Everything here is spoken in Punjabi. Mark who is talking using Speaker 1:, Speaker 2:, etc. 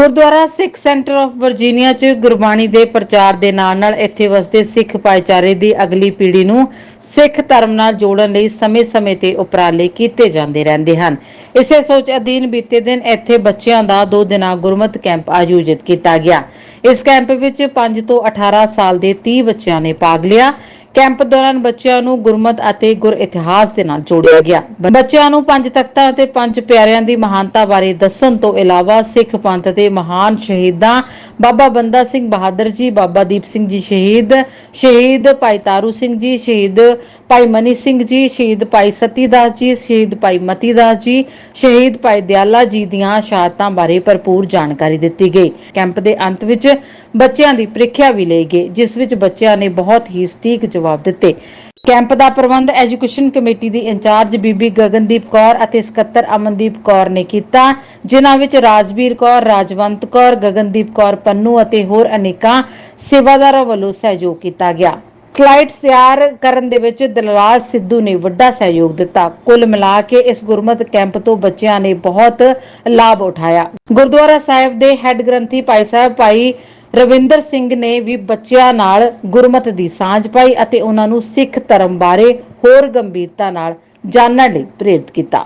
Speaker 1: Gurdwara Sikh centre of Virginia 'ਚ ਗੁਰਬਾਣੀ ਦੇ ਪ੍ਰਚਾਰ ਦੇ ਨਾਲ-ਨਾਲ ਇੱਥੇ ਵਸਦੇ ਸਿੱਖ ਭਾਈਚਾਰੇ ਦੀ ਅਗਲੀ ਪੀੜ੍ਹੀ ਨੂੰ ਸਿੱਖ ਧਰਮ ਨਾਲ ਜੋੜਨ ਲਈ ਸਮੇਂ-ਸਮੇਂ ਤੇ ਉਪਰਾਲੇ ਕੀਤੇ ਜਾਂਦੇ ਰਹਿੰਦੇ ਹਨ। ਇਸੇ ਸੋਚ ਅਧੀਨ ਬੀਤੇ ਦਿਨ ਇੱਥੇ ਬੱਚਿਆਂ ਦਾ ਦੋ ਦਿਨਾਂ ਗੁਰਮਤ ਕੈਂਪ ਆਯੋਜਿਤ ਕੀਤਾ ਗਿਆ। ਇਸ ਕੈਂਪ ਵਿੱਚ 5 ਤੋਂ 18 ਸਾਲ ਦੇ 30 ਬੱਚਿਆਂ ਨੇ ਭਾਗ ਲਿਆ। ਕੈਂਪ ਦੌਰਾਨ ਬੱਚਿਆਂ ਨੂੰ ਗੁਰਮਤ ਅਤੇ ਗੁਰ ਇਤਿਹਾਸ ਦੇ ਨਾਲ ਜੋੜਿਆ ਗਿਆ। ਬੱਚਿਆਂ ਨੂੰ ਪੰਜ ਤਖਤਾਂ ਅਤੇ ਪੰਜ ਪਿਆਰਿਆਂ ਦੀ ਮਹਾਨਤਾ ਬਾਰੇ ਦੱਸਣ ਤੋਂ ਇਲਾਵਾ ਸਿੱਖ ਪੰਥ ਦੇ ਮਹਾਨ ਸ਼ਹੀਦਾਂ ਬਾਬਾ ਬੰਦਾ ਸਿੰਘ ਬਹਾਦਰ ਜੀ, ਬਾਬਾ ਦੀਪ ਸਿੰਘ ਜੀ ਸ਼ਹੀਦ ਸ਼ਹੀਦ ਭਾਈ ਤਾਰੂ ਸਿੰਘ ਜੀ, ਸ਼ਹੀਦ ਭਾਈ ਮਨੀ ਸਿੰਘ ਜੀ, ਸ਼ਹੀਦ ਭਾਈ ਸਤੀਦਾਸ ਜੀ, ਸ਼ਹੀਦ ਭਾਈ ਮਤੀਦਾਸ ਜੀ, ਸ਼ਹੀਦ ਭਾਈ ਦਿਆਲਾ ਜੀ ਦੀਆਂ ਸ਼ਹਾਦਤਾਂ ਬਾਰੇ ਭਰਪੂਰ ਜਾਣਕਾਰੀ ਦਿੱਤੀ ਗਈ। ਕੈਂਪ ਦੇ ਅੰਤ ਵਿੱਚ ਬੱਚਿਆਂ ਦੀ ਪ੍ਰੀਖਿਆ ਵੀ ਲਈ ਗਈ, ਜਿਸ ਵਿੱਚ ਬੱਚਿਆਂ ਨੇ ਬਹੁਤ ਹੀ ਸਟੀਕ ਜਵਾਬ ਦਿੱਤੇ। ਕੈਂਪ ਦਾ ਪ੍ਰਬੰਧ ਐਜੂਕੇਸ਼ਨ ਕਮੇਟੀ ਦੀ ਇੰਚਾਰਜ ਬੀਬੀ ਗਗਨਦੀਪ ਕੌਰ ਅਤੇ ਸਕੱਤਰ ਅਮਨਦੀਪ ਕੌਰ ਨੇ ਕੀਤਾ, ਜਿਨ੍ਹਾਂ ਵਿੱਚ ਰਾਜਵੀਰ ਕੌਰ, ਰਾਜਵੰਤ ਕੌਰ, ਗਗਨਦੀਪ ਕੌਰ ਪੰਨੂ ਅਤੇ ਹੋਰ ਅਨੇਕਾਂ ਸੇਵਾਦਾਰਾਂ ਵੱਲੋਂ ਸਹਿਯੋਗ ਕੀਤਾ ਗਿਆ। ਸਲਾਈਡਸ ਤਿਆਰ ਕਰਨ ਦੇ ਵਿੱਚ ਦਲਰਾਜ ਸਿੱਧੂ ਨੇ ਵੱਡਾ ਸਹਿਯੋਗ ਦਿੱਤਾ। ਕੁੱਲ ਮਿਲਾ ਕੇ ਇਸ ਗੁਰਮਤ ਕੈਂਪ ਤੋਂ ਬੱਚਿਆਂ ਨੇ ਬਹੁਤ ਲਾਭ ਉਠਾਇਆ। ਗੁਰਦੁਆਰਾ ਸਾਹਿਬ ਦੇ ਹੈੱਡ ਗ੍ਰੰਥੀ ਭਾਈ ਸਾਹਿਬ, ਭਾਈ ਰਵਿੰਦਰ ਸਿੰਘ ਨੇ ਵੀ ਬੱਚਿਆਂ ਨਾਲ ਗੁਰਮਤ ਦੀ ਸਾਂਝ ਪਾਈ ਅਤੇ ਉਹਨਾਂ ਨੂੰ ਸਿੱਖ ਧਰਮ ਬਾਰੇ ਹੋਰ ਗੰਭੀਰਤਾ ਨਾਲ ਜਾਣਨ ਲਈ ਪ੍ਰੇਰਿਤ ਕੀਤਾ।